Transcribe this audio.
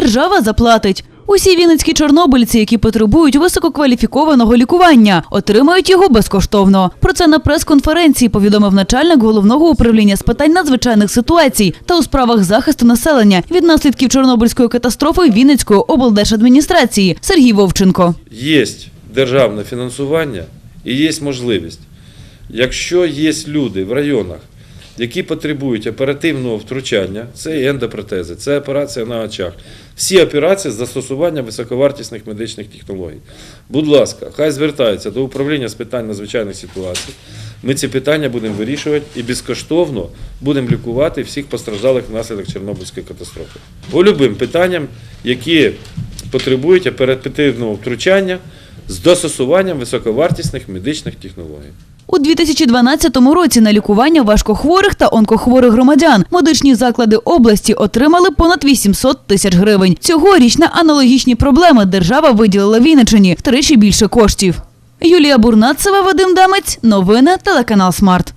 держава заплатить. Усі вінницькі чорнобильці, які потребують висококваліфікованого лікування, отримають його безкоштовно. Про це на прес-конференції повідомив начальник головного управління з питань надзвичайних ситуацій та у справах захисту населення від наслідків Чорнобильської катастрофи Вінницької облдержадміністрації Сергій Вовченко. Є державне фінансування і є можливість. Якщо є люди в районах, які потребують оперативного втручання, це і ендопротези, це операція на очах. Всі операції з застосуванням високовартісних медичних технологій. Будь ласка, хай звертаються до управління з питань надзвичайних ситуацій. Ми ці питання будемо вирішувати і безкоштовно будемо лікувати всіх постраждалих внаслідок Чорнобильської катастрофи. По любим питанням, які потребують оперативного втручання з застосуванням високовартісних медичних технологій. У 2012 році на лікування важкохворих та онкохворих громадян медичні заклади області отримали понад 800 тисяч гривень. Цьогоріч на аналогічні проблеми держава виділила Вінничині втричі більше коштів. Юлія Бурнацева, Вадим Дамець. Новини телеканал Смарт.